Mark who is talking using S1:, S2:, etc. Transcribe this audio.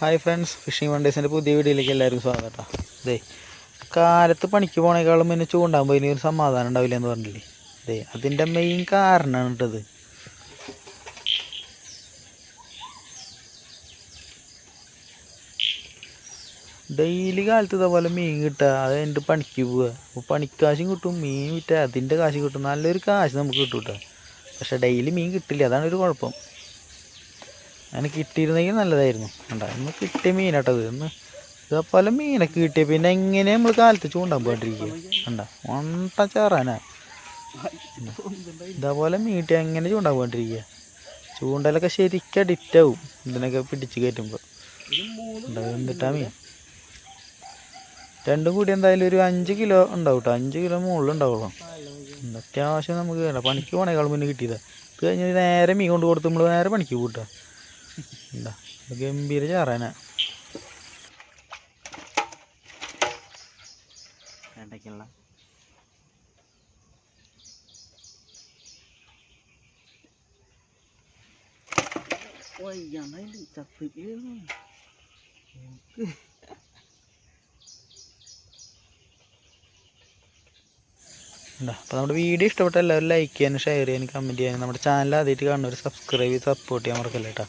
S1: Hi friends phishing വണ്ടേഴ്സിന്റെ പുതിയ വീഡിയോയിലേക്ക് എല്ലാവർക്കും സ്വാഗതം കേട്ടോ ദേ കാലത്ത് പണിക്ക് പോണേക്കാളും പിന്നെ ചൂണ്ടാകുമ്പോൾ ഇനി ഒരു സമാധാനം ഉണ്ടാവില്ല എന്ന് പറഞ്ഞില്ലേ ദേ അതിന്റെ മെയിൻ കാരണമാണ് കേട്ടത് ഡെയിലി കാലത്ത് ഇതേപോലെ മീൻ കിട്ടുക അത് എന്റെ പണിക്ക് പോവുക. അപ്പോൾ പണിക്കാശും കിട്ടും മീൻ വിറ്റാൽ അതിന്റെ കാശ് കിട്ടും. നല്ലൊരു കാശ് നമുക്ക് കിട്ടും കേട്ടോ പക്ഷേ ഡെയിലി മീൻ കിട്ടില്ല അതാണ് ഒരു കുഴപ്പം. അങ്ങനെ കിട്ടിയിരുന്നെങ്കിൽ നല്ലതായിരുന്നു. കണ്ട? ഇന്ന് കിട്ടിയ മീനാട്ടത് ഇന്ന് ഇതേപോലെ മീനൊക്കെ കിട്ടിയ. പിന്നെ എങ്ങനെ നമ്മൾ കാലത്ത് ചൂണ്ടാൻ പോയിട്ടിരിക്കുക കണ്ട? ഒണ്ട ചേറാനാ. ഇതേപോലെ മീട്ടി എങ്ങനെ ചൂണ്ടാൻ പോയിട്ടിരിക്കുക ചൂണ്ടലൊക്കെ ശരിക്കും അഡിക്റ്റാവും ഇതിനൊക്കെ പിടിച്ച് കയറ്റുമ്പോൾ. എന്നിട്ടാ മീൻ? രണ്ടും കൂടി എന്തായാലും ഒരു അഞ്ച് കിലോ ഉണ്ടാവും കേട്ടോ അഞ്ച് കിലോ മുകളിൽ ഉണ്ടാവുള്ളൂ. അത്യാവശ്യം നമുക്ക് വേണ്ട. പണിക്ക് പോണേക്കാളും മുന്നേ കിട്ടിയതാ. ഇത് കഴിഞ്ഞ് നേരെ മീൻ കൊണ്ട് കൊടുത്ത് നമ്മൾ നേരെ പണിക്ക് കൂട്ടാ എന്താ? ഗംഭീര ചാറാന
S2: വേണ്ടയ്ക്കുള്ള.
S1: അപ്പോൾ നമ്മുടെ വീഡിയോ ഇഷ്ടപ്പെട്ട എല്ലാവരും ലൈക്ക് ചെയ്യാനും ഷെയർ ചെയ്യാനും കമന്റ് ചെയ്യാനും നമ്മുടെ ചാനൽ ആദ്യമായിട്ട് കാണുന്നവർ സബ്സ്ക്രൈബ് ചെയ്ത് സപ്പോർട്ട് ചെയ്യാൻ മറക്കല്ലേ കേട്ടോ